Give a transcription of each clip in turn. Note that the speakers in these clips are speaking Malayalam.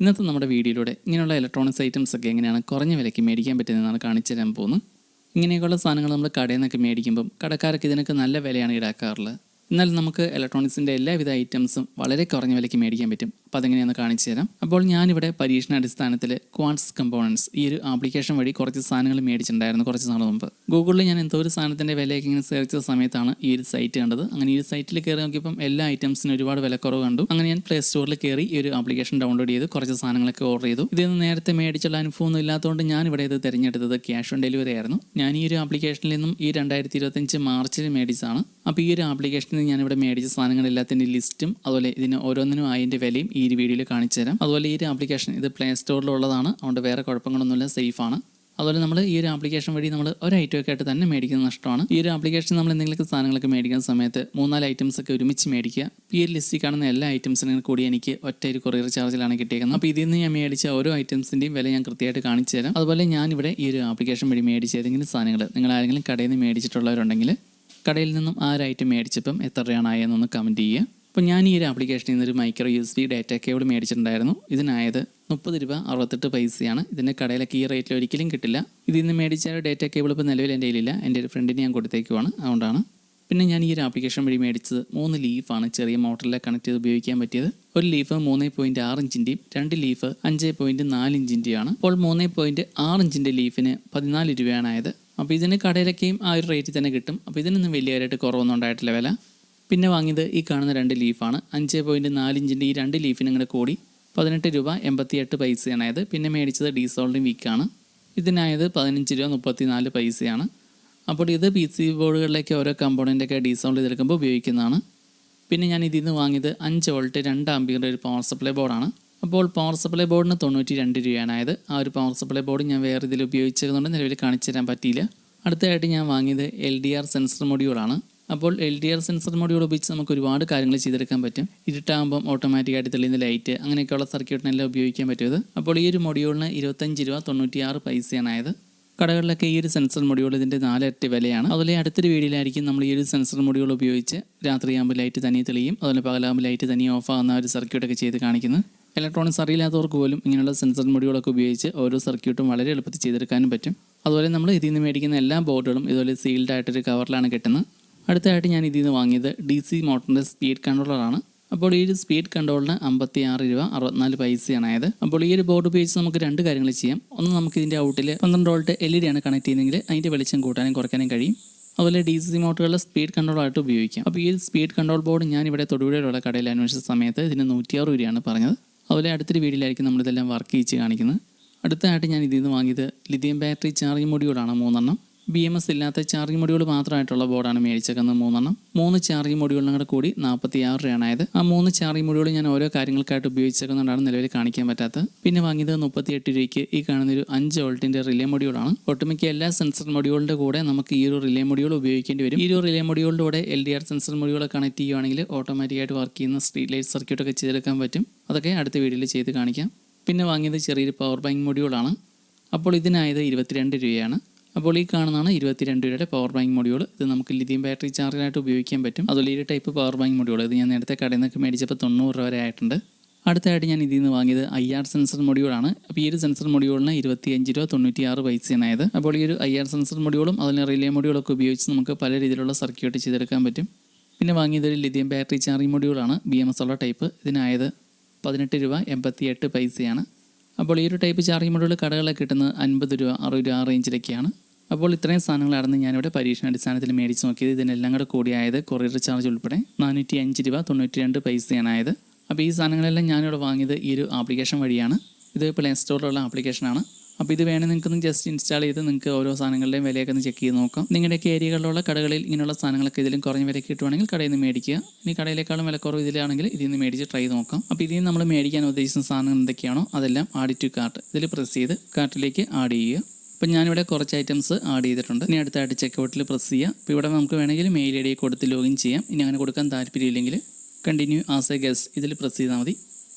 ഇന്നത്തെ നമ്മുടെ വീഡിയോയിലൂടെ ഇങ്ങനെയുള്ള ഇലക്ട്രോണിക്സ് ഐറ്റംസ് ഒക്കെ എങ്ങനെയാണ് കുറഞ്ഞ വിലയ്ക്ക് മേടിക്കാൻ പറ്റുന്നതെന്നാണ് കാണിച്ചു തരാൻ പോകുന്നത്. ഇങ്ങനെയൊക്കെയുള്ള സാധനങ്ങൾ നമ്മൾ കടയിൽ നിന്നൊക്കെ മേടിക്കുമ്പം കടക്കാരൊക്കെ ഇതിനൊക്കെ നല്ല വിലയാണ് ഈടാക്കാറുള്ളത്. എന്നാൽ നമുക്ക് ഇലക്ട്രോണിക്സിന്റെ എല്ലാവിധ ഐറ്റംസും വളരെ കുറഞ്ഞ വിലയ്ക്ക് മേടിക്കാൻ പറ്റും. അപ്പോൾ അതെങ്ങനെയാണെന്ന് കാണിച്ചു തരാം. അപ്പോൾ ഞാനിവിടെ പരീക്ഷണാടിസ്ഥാനത്തിൽ ക്വാൻസ് കമ്പോണൻസ് ഈ ഒരു ആപ്ലിക്കേഷൻ വഴി കുറച്ച് സാധനങ്ങൾ മേടിച്ചിട്ടുണ്ടായിരുന്നു കുറച്ച് നാൾ മുമ്പ്. ഗൂഗിളിൽ ഞാൻ എന്തോ ഒരു സാധനത്തിന്റെ വിലയൊക്കെ ഇങ്ങനെ സെർച്ച് ചെയ്ത സമയത്താണ് ഈ ഒരു സൈറ്റ് കണ്ടത്. അങ്ങനെ ഈ ഒരു സൈറ്റിൽ കയറി നോക്കിയപ്പം എല്ലാ ഐറ്റംസിനും ഒരുപാട് വിലക്കുറവ് കണ്ടു. അങ്ങനെ ഞാൻ പ്ലേ സ്റ്റോറിൽ കയറി ഈ ഒരു ആപ്ലിക്കേഷൻ ഡൗൺലോഡ് ചെയ്ത്. കുറച്ച് സാധനങ്ങളൊക്കെ ഓർഡർ ചെയ്തു. ഇതിൽ നിന്ന് നേരത്തെ മേടിച്ചുള്ള അനുഭവമൊന്നും ഇല്ലാത്തതുകൊണ്ട് ഞാൻ ഇവിടെ ഇത് തിരഞ്ഞെടുത്തത് ക്യാഷ് ഓൺ ഡെലിവറി ആയിരുന്നു. ഞാൻ ഈ ഒരു ആപ്ലിക്കേഷനിൽ നിന്നും ഈ രണ്ടായിരത്തി ഇരുപത്തഞ്ച് മാർച്ചിൽ മേടിച്ചാണ് അപ്പോൾ ഈ ഒരു ആപ്ലിക്കേഷനിൽ നിന്ന് ഞാനിവിടെ ഇവിടെ മേടിച്ച സാധനങ്ങളെല്ലാത്തിന്റെ ലിസ്റ്റും അതുപോലെ ഇതിന് ഓരോന്നിനും അതിന്റെ വിലയും ഈ ഒരു വീഡിയോയിൽ കാണിച്ചു തരാം. അതുപോലെ ഈ ഒരു ആപ്ലിക്കേഷൻ ഇത് പ്ലേ സ്റ്റോറിലുള്ളതാണ്. അതുകൊണ്ട് വേറെ കുഴപ്പങ്ങളൊന്നുമില്ല സേഫാണ്. അതുപോലെ നമ്മൾ ഈ ഒരു ആപ്ലിക്കേഷൻ വഴി നമ്മൾ ഒരു ഐറ്റം ഒക്കെ ആയിട്ട് തന്നെ മേടിക്കുന്ന നഷ്ടമാണ്. ഈ ഒരു ആപ്ലിക്കേഷൻ നമ്മൾ എന്തെങ്കിലുമൊക്കെ സാധനങ്ങളൊക്കെ മേടിക്കുന്ന സമയത്ത് മൂന്നാൽ ഐറ്റംസ് ഒക്കെ ഒരുമിച്ച് മേടിക്കുക. ഈ ഒരു ലിസ്റ്റിൽ കാണുന്ന എല്ലാ ഐറ്റംസിനും കൂടി എനിക്ക് ഒറ്റ ഒരു കൊറിയർ ചാർജിലാണ് കിട്ടിയേക്കുന്നത്. അപ്പോൾ ഇതിൽ നിന്ന് ഞാൻ മേടിച്ച ഓരോ ഐറ്റംസിന്റെയും വില ഞാൻ കൃത്യമായിട്ട് കാണിച്ചു തരാം. അതുപോലെ ഞാനിവിടെ ഈ ഒരു ആപ്ലിക്കേഷൻ വഴി മേടിച്ച ഏതെങ്കിലും സാധനങ്ങൾ നിങ്ങൾ ആരെങ്കിലും കടയിൽ നിന്ന് മേടിച്ചിട്ടുള്ളവരുണ്ടെങ്കിൽ കടയിൽ നിന്നും ആ ഒരു ഐറ്റം മേടിച്ചപ്പം എത്ര രൂപയാണ് ആയെന്നൊന്ന് കമന്റ് ചെയ്യുക. അപ്പോൾ ഞാൻ ഈ ഒരു ആപ്ലിക്കേഷനിൽ നിന്ന് ഒരു micro U S B data cable മേടിച്ചിട്ടുണ്ടായിരുന്നു. ഇതിനായത് മുപ്പത് രൂപ അറുപത്തെട്ട് പൈസയാണ്. ഇതിന്റെ കടയിലൊക്കെ ഈ റേറ്റിൽ ഒരിക്കലും കിട്ടില്ല. ഇതിൽ നിന്ന് മേടിച്ച ഡാറ്റ കേബിൾ ഇപ്പോൾ നിലവിൽ എന്റെ കയ്യിലില്ല. എന്റെ ഒരു ഫ്രണ്ടിന് ഞാൻ കൊടുത്തേക്കുവാണ്. അതുകൊണ്ടാണ്. പിന്നെ ഞാൻ ഈ ഒരു ആപ്ലിക്കേഷൻ വഴി മേടിച്ചത് മൂന്ന് ലീഫാണ് ചെറിയ മോട്ടറിലെ കണക്ട് ചെയ്ത് ഉപയോഗിക്കാൻ പറ്റിയത്. ഒരു ലീഫ് മൂന്ന് പോയിന്റ് ആറ് ഇഞ്ചിന്റെയും രണ്ട് ലീഫ് അഞ്ച് പോയിന്റ് നാല് ഇഞ്ചിന്റെയാണ് അപ്പോൾ മൂന്ന് പോയിന്റ് ആറ് ഇഞ്ചിന്റെ ലീഫിന് പതിനാല് രൂപയാണ് ആയത് അപ്പോൾ ഇതിന് കടയിലൊക്കെയും ആ ഒരു റേറ്റിൽ തന്നെ കിട്ടും. അപ്പോൾ ഇതിനൊന്നും വലിയ കാര്യമായിട്ട് കുറവൊന്നും ഉണ്ടായിട്ടില്ല വില. പിന്നെ വാങ്ങിയത് ഈ കാണുന്ന രണ്ട് ലീഫാണ് അഞ്ച് പോയിന്റ് നാല് ഇഞ്ചിന്റെ ഈ രണ്ട് ലീഫിനും കൂടെ കൂടി പതിനെട്ട് രൂപ എൺപത്തി എട്ട് പൈസയാണ് അതായത് പിന്നെ മേടിച്ചത് ഡീസോൾഡിൻ വീക്കാണ് ഇതിനായത് പതിനഞ്ച് രൂപ മുപ്പത്തി നാല് പൈസയാണ്. അപ്പോൾ ഇത് പി സി ബോർഡുകളിലേക്ക് ഓരോ കമ്പോണന്റൊക്കെ ഡീസോൾഡ് ചെയ്തെടുക്കുമ്പോൾ ഉപയോഗിക്കുന്നതാണ്. പിന്നെ ഞാൻ ഇതിൽ നിന്ന് വാങ്ങിയത് അഞ്ച് വോൾട്ട് രണ്ട് ആംബിയറിന്റെ ഒരു പവർ സപ്ലൈ ബോർഡാണ് അപ്പോൾ പവർ സപ്ലൈ ബോർഡിന് തൊണ്ണൂറ്റി രണ്ട് രൂപയാണ് ആയത് ആ ഒരു പവർ സപ്ലൈ ബോർഡ് ഞാൻ വേറെ ഇതിൽ ഉപയോഗിച്ചതുകൊണ്ട് നിലവിൽ കാണിച്ചു തരാൻ പറ്റിയില്ല. അടുത്തതായിട്ട് ഞാൻ വാങ്ങിയത് എൽ ഡി ആർ സെൻസർ മൊഡ്യൂളാണ്. അപ്പോൾ L D R sensor module ഉപയോഗിച്ച് നമുക്ക് ഒരുപാട് കാര്യങ്ങൾ ചെയ്തെടുക്കാൻ പറ്റും. ഇരുട്ടാകുമ്പം ഓട്ടോമാറ്റിക്കായിട്ട് തെളിയുന്ന ലൈറ്റ് അങ്ങനെയൊക്കെയുള്ള സർക്യൂട്ടിനെല്ലാം ഉപയോഗിക്കാൻ പറ്റും അപ്പോൾ ഈ ഒരു മൊഡ്യൂളിന് ഇരുപത്തഞ്ച് രൂപ തൊണ്ണൂറ്റിയാറ് പൈസയാണ് ആയത് കടകളിലൊക്കെ ഈ ഒരു സെൻസർ മൊഡ്യൂൾ ഇതിന്റെ നാലിരട്ടി വിലയാണ്. അതുപോലെ അടുത്തൊരു വീഡിയോയിലായിരിക്കും നമ്മൾ ഈ ഒരു സെൻസർ മൊഡ്യൂൾ ഉപയോഗിച്ച് രാത്രിയാകുമ്പോൾ ലൈറ്റ് തനിയെ തെളിയും. അതുപോലെ പകലാകുമ്പോൾ ലൈറ്റ് തനിയെ ഓഫ് ആകുന്ന ഒരു സർക്യൂട്ടൊക്കെ ചെയ്ത് കാണിക്കുന്നത്. ഇലക്ട്രോണിക്സ് അറിയില്ലാത്തവർക്ക് പോലും ഇങ്ങനെയുള്ള സെൻസർ മൊഡ്യൂളൊക്കെ ഉപയോഗിച്ച് ഓരോ സർക്യൂട്ടും വളരെ എളുപ്പത്തിൽ ചെയ്തെടുക്കാനും പറ്റും. അതുപോലെ നമ്മൾ ഇതിൽ നിന്ന് മേടിക്കുന്ന എല്ലാ ബോർഡുകളും ഇതുപോലെ സീൽഡ് ആയിട്ടൊരു കവറിലാണ് കിട്ടുന്നത്. അടുത്തതായിട്ട് ഞാൻ ഇതിൽ നിന്ന് വാങ്ങിയത് ഡി സി മോട്ടറിന്റെ സ്പീഡ് കൺട്രോളറാണ് അപ്പോൾ ഈ ഒരു സ്പീഡ് കൺട്രോളിന് അമ്പത്തി ആറ് രൂപ അറുപത്തിനാല് പൈസയാണ് ആയത് അപ്പോൾ ഈ ഒരു ബോർഡ് ഉപയോഗിച്ച് നമുക്ക് രണ്ട് കാര്യങ്ങൾ ചെയ്യാം. ഒന്ന് നമുക്ക് ഇതിന്റെ ഔട്ടിൽ പന്ത്രണ്ട് വോൾട്ട് എൽ ഇ ഡി ആണ് കണക്ട് ചെയ്യുന്നതെങ്കിൽ അതിന്റെ വെളിച്ചം കൂട്ടാനും കുറയ്ക്കാനും കഴിയും. അതുപോലെ ഡി സി മോട്ടറുകളുടെ സ്പീഡ് കൺട്രോൾ ആയിട്ട് ഉപയോഗിക്കാം. അപ്പോൾ ഈ സ്പീഡ് കൺട്രോൾ ബോർഡ് ഞാൻ ഇവിടെ തൊടുപുഴയിലുള്ള കടയിൽ അന്വേഷിച്ച സമയത്ത് ഇതിന് നൂറ്റിയാറ് രൂപയാണ് പറഞ്ഞത്. അതുപോലെ അടുത്തൊരു വീഡിയോയിലായിരിക്കും നമ്മളിതെല്ലാം വർക്ക് ചെയ്യിച്ച് കാണിക്കുന്നത്. അടുത്തതായിട്ട് ഞാൻ ഇതിൽ നിന്ന് വാങ്ങിയത് ലിഥിയം ബാറ്ററി ചാർജിങ് മൊഡ്യൂളാണ് മൂന്നെണ്ണം. ബി എം എസ് ഇല്ലാത്ത ചാർജിംഗ് മൊഡ്യൂൾ മാത്രമായിട്ടുള്ള ബോർഡാണ് മേടിച്ചേക്കുന്നത് മൂന്നെണ്ണം. മൂന്ന് ചാർജിംഗ് മൊഡ്യൂളിനും കൂടെ കൂടി നാൽപ്പത്തി ആറ് രൂപയാണ് ആയത്. ആ മൂന്ന് ചാർജിംഗ് മൊഡ്യൂൾ ഞാൻ ഓരോ കാര്യങ്ങൾക്കായിട്ട് ഉപയോഗിച്ചേക്കുന്നതുകൊണ്ടാണ് നിലവിൽ കാണിക്കാൻ പറ്റാത്തത്. പിന്നെ വാങ്ങിയത് മുപ്പത്തി എട്ട് രൂപയ്ക്ക്. ഈ കാണുന്ന ഒരു അഞ്ച് വോൾട്ടിന്റെ റിലേ മൊഡ്യൂളാണ് ഒട്ടുമിക്ക എല്ലാ സെൻസർ മൊഡ്യൂളിന്റെ കൂടെ നമുക്ക് ഈ ഒരു റിലേ മൊഡ്യൂൾ ഉപയോഗിക്കേണ്ടി വരും. ഈ ഒരു റിലേ മൊഡ്യൂളിന്റെ കൂടെ L D R sensor module connect ചെയ്യുവാണെങ്കിൽ ഓട്ടോമാറ്റിക്കായിട്ട് വർക്ക് ചെയ്യുന്ന സ്ട്രീറ്റ് ലൈറ്റ് സർക്യൂട്ടൊക്കെ ചെയ്തെടുക്കാൻ പറ്റും. അതൊക്കെ അടുത്ത വീഡിയോയിൽ ചെയ്ത് കാണിക്കാം. പിന്നെ വാങ്ങിയത് ചെറിയൊരു പവർ ബാങ്ക് മൊഡ്യൂളാണ് അപ്പോൾ ഇതിനായത് ഇരുപത്തിരണ്ട് രൂപയാണ്. അപ്പോൾ ഈ കാണുന്നതാണ് ഇരുപത്തിരണ്ട് രൂപയുടെ പവർ ബാങ്ക് മൊഡ്യൂൾ ഇത് നമുക്ക് ലിഥിയം ബാറ്ററി ചാർജറായിട്ട് ഉപയോഗിക്കാൻ പറ്റും. അതുപോലെ ഈ ടൈപ്പ് പവർ ബാങ്ക് മൊഡ്യൂൾ ഇത് ഞാൻ നേരത്തെ കടയിൽ നിന്നൊക്കെ മേടിച്ചപ്പോൾ തൊണ്ണൂറ് രൂപ വരെ ആയിട്ടുണ്ട്. അടുത്തായിട്ട് ഞാൻ ഇതിൽ നിന്ന് വാങ്ങിയത് ഐ ആർ സെൻസർ മൊഡ്യൂളാണ് അപ്പോൾ ഈ ഒരു സെൻസർ മൊഡ്യൂളിന് ഇരുപത്തിയഞ്ച് രൂപ തൊണ്ണൂറ്റി ആറ് പൈസയാണ് അപ്പോൾ ഈ ഒരു ഐ ആർ സെൻസർ മൊഡ്യൂളും അതിന് റിലേ മൊഡ്യൂളൊക്കെ ഉപയോഗിച്ച് നമുക്ക് പല രീതിയിലുള്ള സർക്യൂട്ട് ചെയ്തെടുക്കാൻ പറ്റും. പിന്നെ വാങ്ങിയത് ഒരു ലിഥിയം ബാറ്ററി ചാർജിങ് മൊഡ്യൂളാണ് ബി എം എസ് ഉള്ള ടൈപ്പ് ഇതിനായത് പതിനെട്ട് രൂപ എൺപത്തി എട്ട് പൈസയാണ്. അപ്പോൾ ഈ ഒരു ടൈപ്പ് ചാർജിങ് മൊഡ്യൂൾ കടകളിലൊക്കെ കിട്ടുന്നത് അൻപത് രൂപ അറുപത് രൂപ ആ റേഞ്ചിലൊക്കെയാണ് അപ്പോൾ ഇത്രയും സാധനങ്ങളാണ് ഞാനിവിടെ പരീക്ഷണാടിസ്ഥാനത്തിൽ മേടിച്ച് നോക്കിയത്. ഇതിനെല്ലാം കൂടെ കൂടിയായത് കൊറിയർ ചാർജ് ഉൾപ്പെടെ നാനൂറ്റി അഞ്ച് രൂപ തൊണ്ണൂറ്റി രണ്ട് പൈസയാണ് ആയത്. അപ്പോൾ ഈ സാധനങ്ങളെല്ലാം ഞാനിവിടെ വാങ്ങിയത് ഈ ഒരു ആപ്ലിക്കേഷൻ വഴിയാണ്. ഇത് പ്ലേ സ്റ്റോറിലുള്ള ആപ്ലിക്കേഷനാണ് അപ്പോൾ ഇത് വേണമെങ്കിൽ നിങ്ങൾക്കൊന്ന് ജസ്റ്റ് ഇൻസ്റ്റാൾ ചെയ്ത് നിങ്ങൾക്ക് ഓരോ സാധനങ്ങളുടെയും വിലയൊക്കെ ഒന്ന് ചെക്ക് ചെയ്ത് നോക്കാം. നിങ്ങളുടെയൊക്കെ ഏരിയകളിലുള്ള കടകളിൽ ഇങ്ങനെയുള്ള സാധനങ്ങളൊക്കെ ഇതിലും കുറഞ്ഞ വിലയ്ക്ക് കിട്ടുവാണെങ്കിൽ കടയിൽ നിന്ന് മേടിക്കുക. ഇനി കടയിലേക്കാളും വിലക്കുറവ് ഇതിലാണെങ്കിൽ ഇതിൽ നിന്ന് മേടിച്ച് ട്രൈ നോക്കാം. അപ്പോൾ ഇതിൽ നമ്മൾ മേടിക്കാൻ ഉദ്ദേശിക്കുന്ന സാധനങ്ങൾ എന്തൊക്കെയാണോ അതെല്ലാം ആഡ് ടു കാർട്ട് ഇതിൽ പ്രസ് ചെയ്ത് കാർട്ടിലേക്ക് ആഡ് ചെയ്യുക. അപ്പം ഞാനിവിടെ കുറച്ച് ഐറ്റംസ് ആഡ് ചെയ്തിട്ടുണ്ട്. ഇനി അടുത്തായിട്ട് ചെക്കൗട്ടിൽ പ്രസ് ചെയ്യുക. അപ്പോൾ ഇവിടെ നമുക്ക് വേണമെങ്കിൽ മെയിൽ ഐ ഡി കൊടുത്ത് ലോഗിൻ ചെയ്യാം. ഇനി അങ്ങനെ കൊടുക്കാൻ താല്പര്യമില്ലെങ്കിൽ കണ്ടിന്യൂ ആസ് എ ഗസ്റ്റ് ഇതിൽ പ്രസ് ചെയ്താൽ മതി.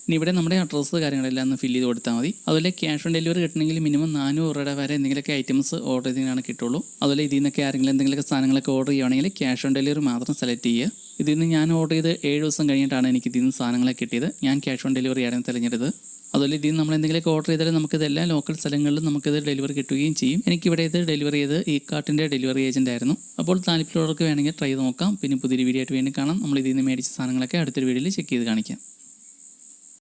ഇനി ഇവിടെ നമ്മുടെ അഡ്രസ്സ് കാര്യങ്ങളെല്ലാം ഒന്ന് ഫില്ല് ചെയ്ത് കൊടുത്താൽ മതി. അതുപോലെ ക്യാഷ് ഓൺ ഡെലിവറി കിട്ടണമെങ്കിൽ മിനിമം നാനൂറ് രൂപ വരെ എന്തെങ്കിലുമൊക്കെ ഐറ്റംസ് ഓർഡർ ചെയ്തിനാണ് കിട്ടുള്ളൂ. അതുപോലെ ഇതിൽ നിന്നൊക്കെ ആരെങ്കിലും എന്തെങ്കിലുമൊക്കെ സാധനങ്ങളൊക്കെ ഓർഡർ ചെയ്യുകയാണെങ്കിൽ ക്യാഷ് ഓൺ ഡെലിവറി മാത്രം സെലക്ട് ചെയ്യുക. ഇതിൽ നിന്ന് ഞാൻ ഓർഡർ ചെയ്ത് ഏഴ് ദിവസം കഴിഞ്ഞിട്ടാണ് എനിക്ക് ഇതിൽ നിന്ന് സാധനങ്ങളെ കിട്ടിയത്. ഞാൻ ക്യാഷ് ഓൺ ഡെലിവറി ആയിരുന്നു തിരഞ്ഞെടുത്തത്. അതുപോലെ ഇതിൽ നമ്മൾ എന്തെങ്കിലുമൊക്കെ ഓർഡർ ചെയ്താൽ നമുക്ക് ഇതെല്ലാം ലോക്കൽ സ്ഥലങ്ങളിലും ഇത് ഡെലിവറി കിട്ടുകയും ചെയ്യും. എനിക്കിവിടെ ഇത് ഡെലിവറി ചെയ്ത് ഈ കാർട്ടിന്റെ ഡെലിവറി ഏജന്റ് ആയിരുന്നു. അപ്പോൾ താല്പര്യമുള്ളവർക്ക് വേണമെങ്കിൽ ട്രൈ നോക്കാം. പിന്നെ പുതിയൊരു വീഡിയോ ആയിട്ട് വീണ്ടും കാണാം. നമ്മൾ ഇതിൽ നിന്ന് മേടിച്ച സാധനങ്ങളൊക്കെ അടുത്തൊരു വീഡിയോയിൽ ചെക്ക് ചെയ്ത് കാണിക്കാം.